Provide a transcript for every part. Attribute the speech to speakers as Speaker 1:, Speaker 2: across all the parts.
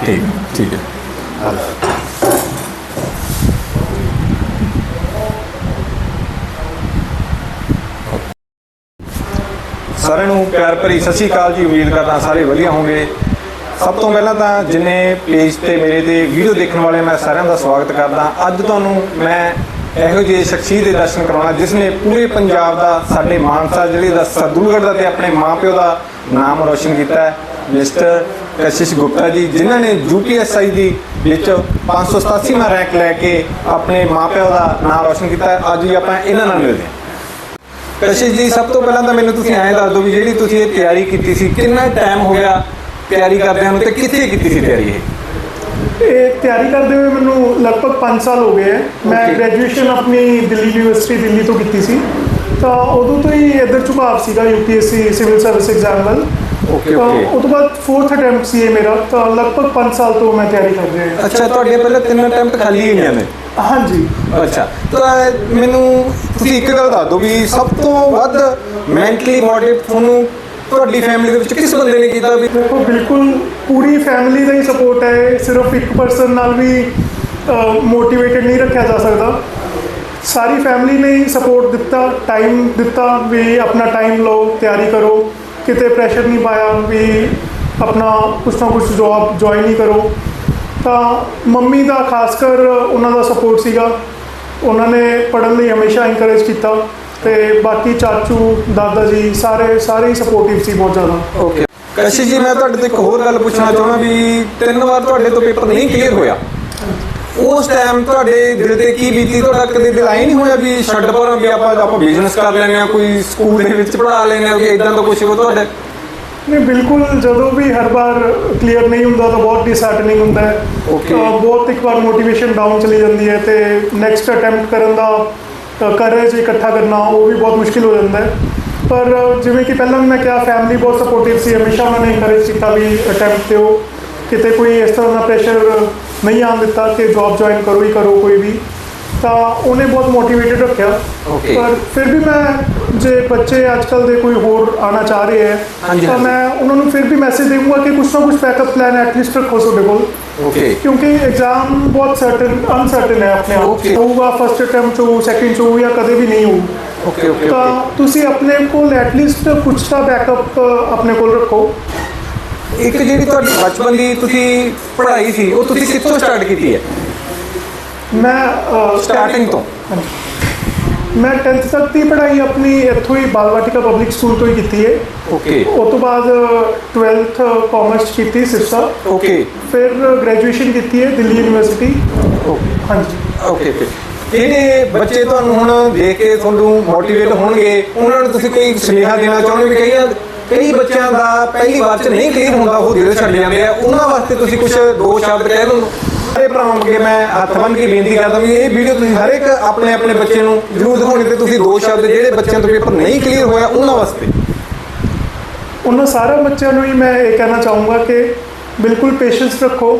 Speaker 1: ਠੀਕ ਠੀਕ ਹੈ। ਸਾਰਿਆਂ ਨੂੰ ਪਿਆਰ ਭਰੀ ਸਤਿ ਸ਼੍ਰੀ ਅਕਾਲ ਜੀ, ਉਮੀਦ ਕਰਦਾ ਸਾਰੇ ਵਧੀਆ ਹੋਵੋਗੇ। ਸਭ ਤੋਂ ਪਹਿਲਾਂ ਤਾਂ ਜਿੰਨੇ ਪੇਜ ਤੇ ਮੇਰੇ ਤੇ ਵੀਡੀਓ ਦੇਖਣ ਵਾਲੇ ਮੈਂ ਸਾਰਿਆਂ ਦਾ ਸਵਾਗਤ ਕਰਦਾ ਅੱਜ ਤੁਹਾਨੂੰ ਮੈਂ ਇਹੋ ਜਿਹੇ ਸ਼ਖਸੀਅਤ ਦੇ ਦਰਸ਼ਨ ਕਰਾਉਣਾ ਜਿਸ ਨੇ ਪੂਰੇ ਪੰਜਾਬ ਦਾ, ਸਾਡੇ ਮਾਨਸਾ ਜ਼ਿਲ੍ਹੇ ਦਾ ਸਰਦੂਲਗੜ੍ਹ ਦਾ ਤੇ ਆਪਣੇ ਮਾਪਿਓ ਦਾ ਨਾਮ ਰੋਸ਼ਨ ਕੀਤਾ ਹੈ। ਮਿਸਟਰ ਕਸ਼ਿਸ਼ ਗੁਪਤਾ ਜੀ, ਜਿਨ੍ਹਾਂ ਨੇ ਯੂਪੀਐਸਆਈ ਦੀ ਵਿੱਚ 587ਵਾਂ ਰੈਂਕ ਲੈ ਕੇ ਆਪਣੇ ਮਾਪਿਓ ਦਾ ਨਾਮ ਰੋਸ਼ਨ ਕੀਤਾ ਹੈ। ਅੱਜ ਵੀ ਆਪਾਂ ਇਹਨਾਂ ਨਾਲ ਮਿਲਦੇ ਹਾਂ। ਕਸ਼ਿਸ਼ ਜੀ, ਸਭ ਤੋਂ ਪਹਿਲਾਂ ਤਾਂ ਮੈਨੂੰ ਤੁਸੀਂ ਐਂ ਦੱਸ ਦਿਓ ਵੀ ਜਿਹੜੀ ਤੁਸੀਂ ਇਹ ਤਿਆਰੀ ਕੀਤੀ ਸੀ, ਕਿੰਨਾ ਟਾਈਮ ਹੋ ਗਿਆ ਤਿਆਰੀ ਕਰਦਿਆਂ ਨੂੰ ਤੇ ਕਿੱਥੇ ਕੀਤੀ ਸੀ ਤਿਆਰੀ ਇਹ?
Speaker 2: ਇਹ ਤਿਆਰੀ ਕਰਦੇ ਹੋਏ ਮੈਨੂੰ ਲਗਭਗ 5 ਸਾਲ ਹੋ ਗਏ ਹੈ। ਮੈਂ. ਗ੍ਰੈਜੂਏਸ਼ਨ ਆਪਣੀ ਦਿੱਲੀ ਯੂਨੀਵਰਸਿਟੀ ਦਿੱਲੀ ਤੋਂ ਕੀਤੀ ਸੀ। ਤਾਂ ਉਦੋਂ ਤੋਂ ਹੀ ਇੱਧਰ ਝੁਕਾਅ ਸੀਗਾ ਯੂਪੀਐਸਸੀ ਸਿਵਲ ਸਰਵਿਸ ਐਗਜ਼ਾਮ ਵੱਲ। ਤਾਂ
Speaker 1: okay.
Speaker 2: ਉਹ ਤੋਂ ਬਾਅਦ 4th ਅਟੈਂਪਟ ਸੀ ਇਹ ਮੇਰਾ। ਤਾਂ ਲਗਭਗ 5 ਸਾਲ ਤੋਂ ਮੈਂ ਤਿਆਰੀ ਕਰ ਰਿਹਾ ਹਾਂ
Speaker 1: ਅੱਛਾ ਤੁਹਾਡੇ ਪਹਿਲੇ ਤਿੰਨ ਅਟੈਂਪਟ ਖਾਲੀ ਹੋਈਆਂ ਨੇ?
Speaker 2: ਹਾਂਜੀ।
Speaker 1: ਅੱਛਾ ਤਾਂ ਮੈਨੂੰ ਤੁਸੀਂ ਇੱਕ ਗੱਲ ਦੱਸ ਦਿਓ ਵੀ ਸਭ ਤੋਂ ਵੱਧ ਮੈਂਟਲੀ ਮੋਟਿਵ ਤੁਹਾਨੂੰ ਤੁਹਾਡੀ ਫੈਮਿਲੀ ਦੇ ਵਿੱਚ ਕਿਸ ਬੰਦੇ ਨੇ ਕੀਤਾ ਵੀ
Speaker 2: ਦੇਖੋ, ਬਿਲਕੁਲ ਪੂਰੀ ਫੈਮਿਲੀ ਦਾ ਹੀ ਸਪੋਰਟ ਹੈ। ਸਿਰਫ ਇੱਕ ਪਰਸਨ ਨਾਲ ਵੀ ਮੋਟੀਵੇਟਡ ਨਹੀਂ ਰੱਖਿਆ ਜਾ ਸਕਦਾ। ਸਾਰੀ ਫੈਮਿਲੀ ਨੇ ਹੀ ਸਪੋਰਟ ਦਿੱਤਾ ਟਾਈਮ ਦਿੱਤਾ ਵੀ ਆਪਣਾ ਟਾਈਮ ਲਓ, ਤਿਆਰੀ ਕਰੋ। ਕਿਤੇ ਪ੍ਰੈਸ਼ਰ ਨਹੀਂ ਪਾਇਆ ਵੀ ਆਪਣਾ ਕੁਛ ਨਾ ਕੁਛ ਜੌਬ ਜੁਆਇਨ ਹੀ ਕਰੋ। ਤਾਂ ਮੰਮੀ ਦਾ ਖਾਸ ਕਰ ਉਹਨਾਂ ਦਾ ਸਪੋਰਟ ਸੀਗਾ। ਉਹਨਾਂ ਨੇ ਪੜ੍ਹਨ ਲਈ ਹਮੇਸ਼ਾ ਇਨਕਰੇਜ ਕੀਤਾ। ਤੇ ਬਾਕੀ ਚਾਚੂ ਦਾਦਾ ਜੀ ਸਾਰੇ ਸਾਰੇ ਹੀ ਸਪੋਰਟਿਵ ਸੀ ਬਹੁਤ ਜ਼ਿਆਦਾ।
Speaker 1: ਓਕੇ ਕਸ਼ਿਸ਼ ਜੀ ਮੈਂ ਤੁਹਾਡੇ ਤੋਂ ਇੱਕ ਹੋਰ ਗੱਲ ਪੁੱਛਣਾ ਚਾਹੁੰਦਾ ਵੀ ਤਿੰਨ ਵਾਰ ਤੁਹਾਡੇ ਤੋਂ ਪੇਪਰ ਨਹੀਂ ਕਲੀਅਰ ਹੋਇਆ। ਉਸ ਟਾਈਮ ਤੁਹਾਡੇ ਦਿਲ ਤੇ ਕੀ ਬੀਤੀ? ਤੁਹਾਡਾ ਕਦੇ ਦਿਲ ਆਈ ਨਹੀਂ ਹੋਇਆ ਵੀ ਛੱਡ ਪਰਾਂ ਵੀ ਆਪਾਂ ਆਪਾਂ ਬਿਜ਼ਨਸ ਕਰ ਲੈਂਦੇ ਆ ਕੋਈ ਸਕੂਲ ਦੇ ਵਿੱਚ ਪੜ੍ਹਾ ਲੈਂਦੇ ਆ ਕਿ ਇਦਾਂ ਦਾ ਕੁਝ ਹੋ ਤੁਹਾਡੇ?
Speaker 2: ਨਹੀਂ ਬਿਲਕੁਲ ਜਦੋਂ ਵੀ ਹਰ ਵਾਰ ਕਲੀਅਰ ਨਹੀਂ ਹੁੰਦਾ ਤਾਂ ਬਹੁਤ ਡਿਸਹੈਰਟਨਿੰਗ ਹੁੰਦਾ ਹੈ। ਬਹੁਤ ਇੱਕ ਵਾਰ ਮੋਟੀਵੇਸ਼ਨ ਡਾਊਨ ਚਲੀ ਜਾਂਦੀ ਹੈ ਤੇ ਨੈਕਸਟ ਅਟੈਂਪਟ ਕਰਨ ਦਾ ਕਰੇਜ ਇਕੱਠਾ ਕਰਨਾ ਉਹ ਵੀ ਬਹੁਤ ਮੁਸ਼ਕਿਲ ਹੋ ਜਾਂਦਾ ਹੈ। ਪਰ ਜਿਵੇਂ ਕਿ ਪਹਿਲਾਂ ਵੀ ਮੈਂ ਕਿਹਾ ਫੈਮਿਲੀ ਬਹੁਤ ਸਪੋਰਟਿਵ ਸੀ ਹਮੇਸ਼ਾ ਉਹਨਾਂ ਨੇ ਇਨਕਰੇਜ ਕੀਤਾ ਵੀ ਅਟੈਂਪਟ ਦਿਓ। ਕਿਤੇ ਕੋਈ ਇਸ ਤਰ੍ਹਾਂ ਦਾ ਪ੍ਰੈਸ਼ਰ ਨਹੀਂ ਆਉਣ ਦਿੱਤਾ ਕਿ ਜੌਬ ਜੁਆਇਨ ਕਰੋ ਹੀ ਕਰੋ ਕੋਈ ਵੀ ਤਾਂ ਉਹਨੇ ਬਹੁਤ ਮੋਟੀਵੇਟਡ ਰੱਖਿਆ. ਪਰ ਫਿਰ ਵੀ ਮੈਂ ਜੇ ਬੱਚੇ ਅੱਜ ਕੱਲ ਦੇ ਕੋਈ ਹੋਰ ਆਣਾ ਚਾਹ ਰਹੇ ਹੈ ਤਾਂ। ਮੈਂ ਉਹਨਾਂ ਨੂੰ ਫਿਰ ਵੀ ਮੈਸੇਜ ਦੇਵਾਂਗਾ ਕਿ ਕੁਛ ਨਾ ਕੁਛ ਬੈਕਅਪ ਪਲਾਨ ਐਟਲੀਸਟ ਰੱਖੋ ਤੁਹਾਡੇ ਕੋਲ।
Speaker 1: ਓਕੇ
Speaker 2: ਕਿਉਂਕਿ ਐਗਜ਼ਾਮ ਬਹੁਤ ਸਰਟਨ ਅਨਸਰਟਨ ਹੈ ਆਪਣੇ ਆਪ. ਹੋਊਗਾ ਫਸਟ ਅਟੈਂਪਟ ਚ ਸੈਕਿੰਡ ਚ ਹੋਊ ਜਾਂ ਕਦੇ ਵੀ ਨਹੀਂ ਹੋਊ।
Speaker 1: ਓਕੇ ਓਕੇ
Speaker 2: ਤਾਂ ਤੁਸੀਂ ਆਪਣੇ ਕੋਲ ਐਟਲੀਸਟ ਕੁਛ ਤਾਂ ਬੈਕਅਪ ਆਪਣੇ ਕੋਲ ਰੱਖੋ।
Speaker 1: ਇੱਕ ਜਿਹੜੀ ਤੁਹਾਡੀ ਬਚਪਨ ਦੀ ਤੁਸੀਂ ਪੜ੍ਹਾਈ ਸੀ ਉਹ ਤੁਸੀਂ ਕਿੱਥੋਂ ਸਟਾਰਟ ਕੀਤੀ ਹੈ?
Speaker 2: ਮੈਂ
Speaker 1: ਸਟਾਰਟਿੰਗ ਤੋਂ।
Speaker 2: ਮੈਂ 10th ਤੱਕ ਦੀ ਪੜ੍ਹਾਈ ਆਪਣੀ ਇੱਥੋਂ ਹੀ ਬਾਲਵਾਟਿਕਾ ਪਬਲਿਕ ਸਕੂਲ ਤੋਂ ਹੀ ਕੀਤੀ ਹੈ
Speaker 1: ਓਕੇ
Speaker 2: ਉਸ ਤੋਂ ਬਾਅਦ 12th ਕਾਮਰਸ ਕੀਤੀ ਸਿਰਸਾ।
Speaker 1: ਓਕੇ
Speaker 2: ਫਿਰ ਗ੍ਰੈਜੂਏਸ਼ਨ ਕੀਤੀ ਹੈ ਦਿੱਲੀ ਯੂਨੀਵਰਸਿਟੀ ਹਾਂਜੀ।
Speaker 1: ਓਕੇ ਜਿਹੜੇ ਬੱਚੇ ਤੁਹਾਨੂੰ ਹੁਣ ਦੇਖ ਕੇ ਤੁਹਾਨੂੰ ਮੋਟੀਵੇਟ ਹੋਣਗੇ। ਉਹਨਾਂ ਨੂੰ ਤੁਸੀਂ ਕੋਈ ਸੁਨੇਹਾ ਦੇਣਾ ਚਾਹੁੰਦੇ ਵੀ ਕਈ ਕਈ ਬੱਚਿਆਂ ਦਾ ਪਹਿਲੀ ਵਾਰ ਚ ਨਹੀਂ ਕਲੀਅਰ ਹੁੰਦਾ ਉਹ ਦਿਲ ਛੱਡ ਜਾਂਦੇ ਆ। ਉਹਨਾਂ ਵਾਸਤੇ ਤੁਸੀਂ ਕੁਝ ਦੋ ਸ਼ਬਦ ਕਹਿ ਦਿਓ। ਸਾਰੇ ਭਰਾਵਾਂ ਅੱਗੇ ਮੈਂ ਹੱਥ ਬੰਨ੍ਹ ਕੇ ਬੇਨਤੀ ਕਰਦਾ ਵੀ ਇਹ ਵੀਡੀਓ ਤੁਸੀਂ ਹਰ ਇੱਕ ਆਪਣੇ ਆਪਣੇ ਬੱਚੇ ਨੂੰ ਜ਼ਰੂਰ ਦਿਖਾਉਣੀ ਤੇ ਤੁਸੀਂ ਦੋ ਸ਼ਬਦ ਜਿਹੜੇ ਬੱਚਿਆਂ ਤੋਂ ਪੇਪਰ ਨਹੀਂ ਕਲੀਅਰ ਹੋਇਆ ਉਹਨਾਂ ਵਾਸਤੇ।
Speaker 2: ਉਹਨਾਂ ਸਾਰੇ ਬੱਚਿਆਂ ਨੂੰ ਹੀ ਮੈਂ ਇਹ ਕਹਿਣਾ ਚਾਹੂੰਗਾ ਕਿ ਬਿਲਕੁਲ ਪੇਸ਼ੈਂਸ ਰੱਖੋ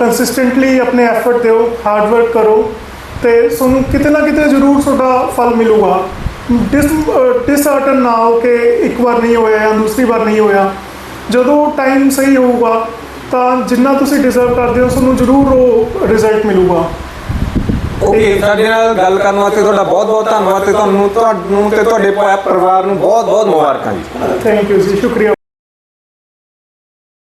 Speaker 2: ਕੰਸਿਸਟੈਂਟਲੀ ਆਪਣੇ ਐਫਰਟ ਦਿਓ ਹਾਰਡ ਵਰਕ ਕਰੋ ਤੇ ਤੁਹਾਨੂੰ ਕਿਤੇ ਨਾ ਕਿਤੇ ਜ਼ਰੂਰ ਤੁਹਾਡਾ ਫਲ ਮਿਲੂਗਾ। ਡਿਸ ਡਿਸਹਰਟਨ ਨਾ ਹੋ ਕਿ ਇੱਕ ਵਾਰ ਨਹੀਂ ਹੋਇਆ ਜਾਂ ਦੂਸਰੀ ਵਾਰ ਨਹੀਂ ਹੋਇਆ। ਜਦੋਂ ਟਾਈਮ ਸਹੀ ਹੋਊਗਾ ਤਾਂ ਜਿੰਨਾ ਤੁਸੀਂ ਡਿਜ਼ਰਵ ਕਰਦੇ ਹੋ ਤੁਹਾਨੂੰ ਜ਼ਰੂਰ ਉਹ ਰਿਜ਼ਲਟ ਮਿਲੂਗਾ।
Speaker 1: ਓਕੇ ਸਾਡੇ ਨਾਲ ਗੱਲ ਕਰਨ ਵਾਸਤੇ ਤੁਹਾਡਾ ਬਹੁਤ ਬਹੁਤ ਧੰਨਵਾਦ ਤੇ ਤੁਹਾਨੂੰ ਤੁਹਾਨੂੰ ਤੇ ਤੁਹਾਡੇ ਪਰਿਵਾਰ ਨੂੰ ਬਹੁਤ ਬਹੁਤ ਮੁਬਾਰਕਾਂ ਜੀ।
Speaker 2: ਥੈਂਕ ਯੂ ਜੀ ਸ਼ੁਕਰੀਆ।